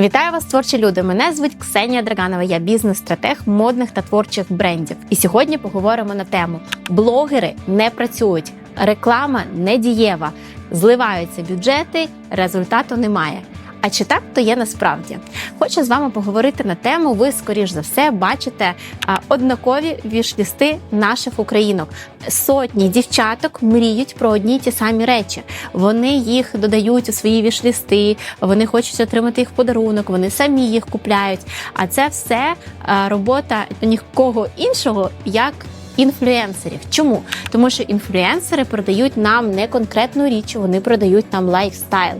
Вітаю вас, творчі люди! Мене звуть Ксенія Драганова. Я бізнес-стратег модних та творчих брендів. І сьогодні поговоримо на тему: блогери не працюють, реклама не дієва, зливаються бюджети, результату немає. Чи так то є насправді? Хочу з вами поговорити на тему. Ви, скоріш за все, бачите однакові вішлісти наших українок. Сотні дівчаток мріють про одні й ті самі речі. Вони їх додають у свої вішлісти, вони хочуть отримати їх подарунок, вони самі їх купляють. А це все робота нікого іншого як. Інфлюенсерів. Чому? Тому що інфлюенсери продають нам не конкретну річ, вони продають нам лайфстайл.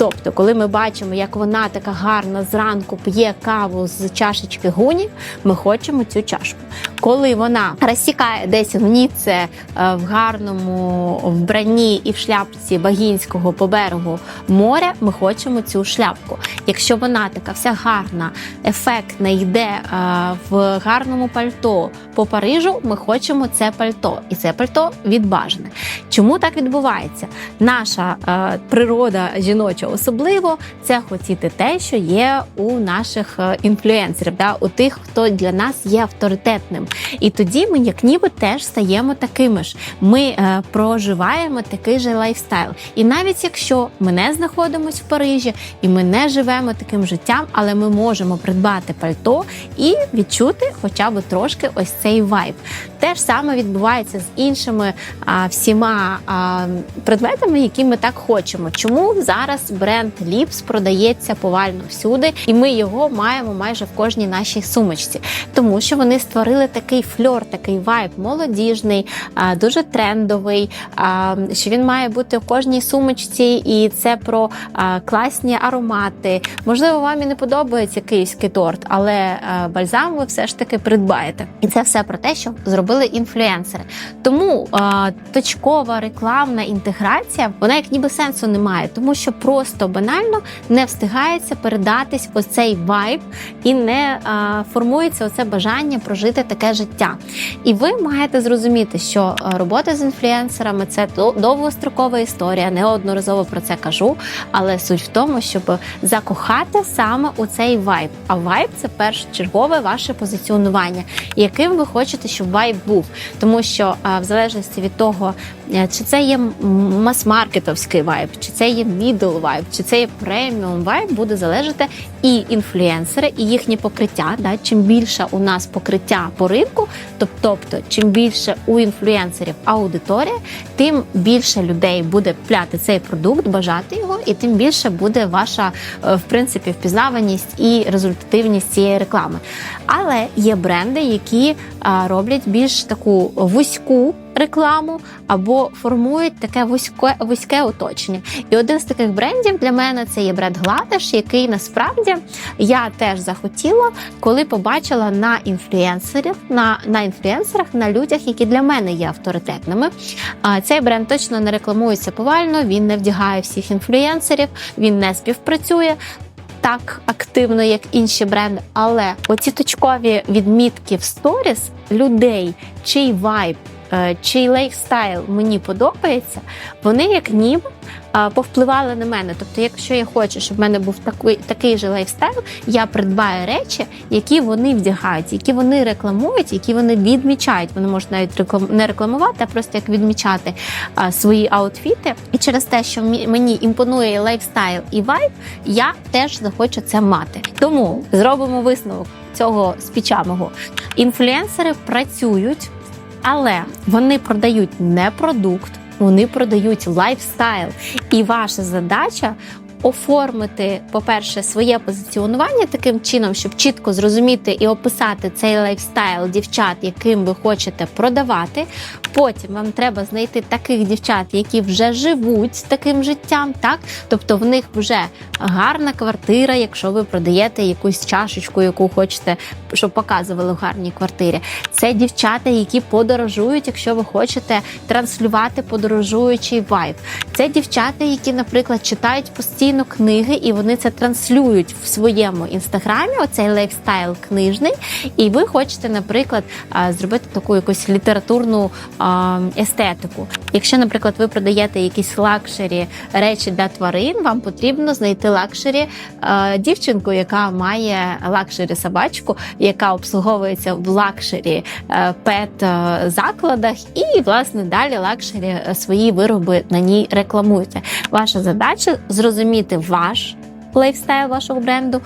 Тобто, коли ми бачимо, як вона така гарна зранку п'є каву з чашечки гуні, ми хочемо цю чашку. Коли вона розсікає десь в Ніце е, в гарному вбранні і в шляпці Багінського по берегу моря, ми хочемо цю шляпку. Якщо вона така вся гарна, ефектна, йде е, в гарному пальто по Парижу, ми хочемо це пальто, і це пальто відбажане. Чому так відбувається? Наша е, природа жіноча особливо це хотіти те, що є у наших е, інфлюенсерів, да, у тих, хто для нас є авторитетним. І тоді ми, як ніби, теж стаємо такими ж. Ми е, проживаємо такий же лайфстайл. І навіть якщо ми не знаходимося в Парижі і ми не живемо таким життям, але ми можемо придбати пальто і відчути хоча б трошки ось цей вайб. Те ж саме відбувається з іншими а, всіма а, предметами, які ми так хочемо. Чому зараз бренд Ліпс продається повально всюди, і ми його маємо майже в кожній нашій сумочці, тому що вони створили такий фльор, такий вайб молодіжний, а, дуже трендовий. А, що він має бути у кожній сумочці, і це про а, класні аромати. Можливо, вам і не подобається київський торт, але а, бальзам ви все ж таки придбаєте. І це все про те, що зробили інфлюенсери. Тому а, точкова рекламна інтеграція, вона як ніби сенсу не має, тому що просто банально не встигається передатись ось цей вайб і не а, формується оце бажання прожити таке життя. І ви маєте зрозуміти, що робота з інфлюенсерами це довгострокова історія. Неодноразово про це кажу. Але суть в тому, щоб закохати саме у цей вайб. А вайб це першочергове ваше позиціонування, яким ви хочете, щоб вайб був. Тому що в залежності від того, е, чи це є мас-маркетовський вайб, чи це є мідл вайб, чи це є преміум вайб, буде залежати і інфлюенсери, і їхнє покриття. Да? Чим більше у нас покриття по ринку, тобто чим більше у інфлюенсерів аудиторія, тим більше людей буде пляти цей продукт, бажати його, і тим більше буде ваша е, в принципі впізнаваність і результативність цієї реклами. Але є бренди, які роблять більш таку вузьку. Рекламу або формують таке вузьке вузьке оточення. І один з таких брендів для мене це є бренд Гладиш, який насправді я теж захотіла, коли побачила на інфлюенсерів, на, на інфлюенсерах, на людях, які для мене є авторитетними. А цей бренд точно не рекламується повально, він не вдягає всіх інфлюенсерів, він не співпрацює. Так активно, як інші бренди, але оці точкові відмітки в сторіс людей, чий вайб, е, чий лайфстайл мені подобається, вони як ніби е, повпливали на мене. Тобто, якщо я хочу, щоб в мене був такий, такий же лайфстайл, я придбаю речі, які вони вдягають, які вони рекламують, які вони відмічають. Вони можуть навіть реклам- не рекламувати, а просто як відмічати е, свої аутфіти. І через те, що мені імпонує лайфстайл і вайб, я теж захочу це мати. Тому зробимо висновок цього спічамого. Інфлюенсери працюють, але вони продають не продукт, вони продають лайфстайл. І ваша задача. Оформити, по-перше, своє позиціонування таким чином, щоб чітко зрозуміти і описати цей лайфстайл дівчат, яким ви хочете продавати. Потім вам треба знайти таких дівчат, які вже живуть таким життям, так тобто в них вже гарна квартира, якщо ви продаєте якусь чашечку, яку хочете, щоб показували в гарній квартирі. Це дівчата, які подорожують, якщо ви хочете транслювати подорожуючий вайб. Це дівчата, які, наприклад, читають постійно книги, і вони це транслюють в своєму інстаграмі. Оцей лайфстайл книжний, і ви хочете, наприклад, зробити таку якусь літературну естетику. Якщо, наприклад, ви продаєте якісь лакшері речі для тварин, вам потрібно знайти лакшері е, дівчинку, яка має лакшері собачку, яка обслуговується в лакшері е, пет е, закладах, і власне далі лакшері свої вироби на ній рекламуєте. Ваша задача зрозуміти ваш лайфстайл вашого бренду.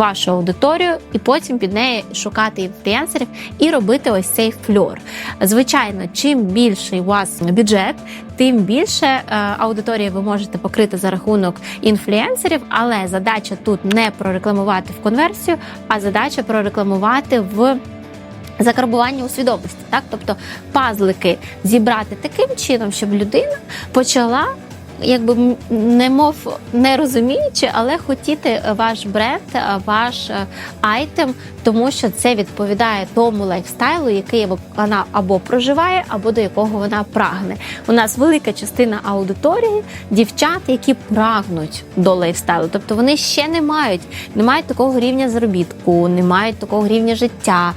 Вашу аудиторію, і потім під неї шукати інфлюенсерів і робити ось цей фльор. Звичайно, чим більший у вас бюджет, тим більше е, аудиторії ви можете покрити за рахунок інфлюенсерів, але задача тут не прорекламувати в конверсію, а задача прорекламувати в закарбування у свідомості. Так, тобто пазлики зібрати таким чином, щоб людина почала. Якби немов не розуміючи, але хотіти ваш бренд, е, ваш е, айтем, тому що це відповідає тому лайфстайлу, який вона або проживає, або до якого вона прагне. У нас велика частина аудиторії дівчат, які прагнуть до лайфстайлу, тобто вони ще не мають, не мають такого рівня заробітку, не мають такого рівня життя,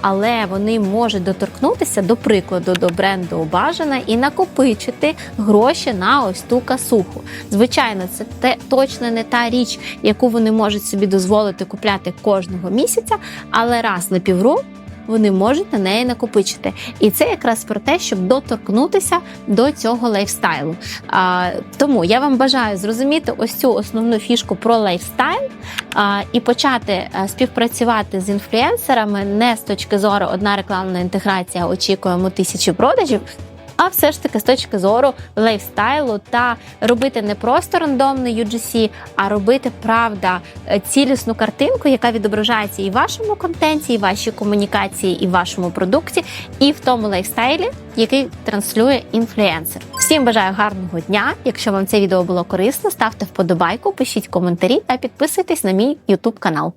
але вони можуть доторкнутися до прикладу до бренду бажана і накопичити гроші на ось ту касуху. Звичайно, це те точно не та річ, яку вони можуть собі дозволити купляти кожного місяця, але раз на півроку вони можуть на неї накопичити. І це якраз про те, щоб доторкнутися до цього лайфстайлу. А, тому я вам бажаю зрозуміти ось цю основну фішку про лайфстайл а, і почати е, співпрацювати з інфлюенсерами не з точки зору одна рекламна інтеграція, очікуємо тисячі продажів. А все ж таки з точки зору лайфстайлу та робити не просто рандомний UGC, а робити правда е, цілісну картинку, яка відображається і в вашому контенті, і вашій комунікації, і в вашому продукті, і в тому лайфстайлі, який транслює інфлюенсер. Всім бажаю гарного дня. Якщо вам це відео було корисно, ставте вподобайку, пишіть коментарі та підписуйтесь на мій YouTube канал.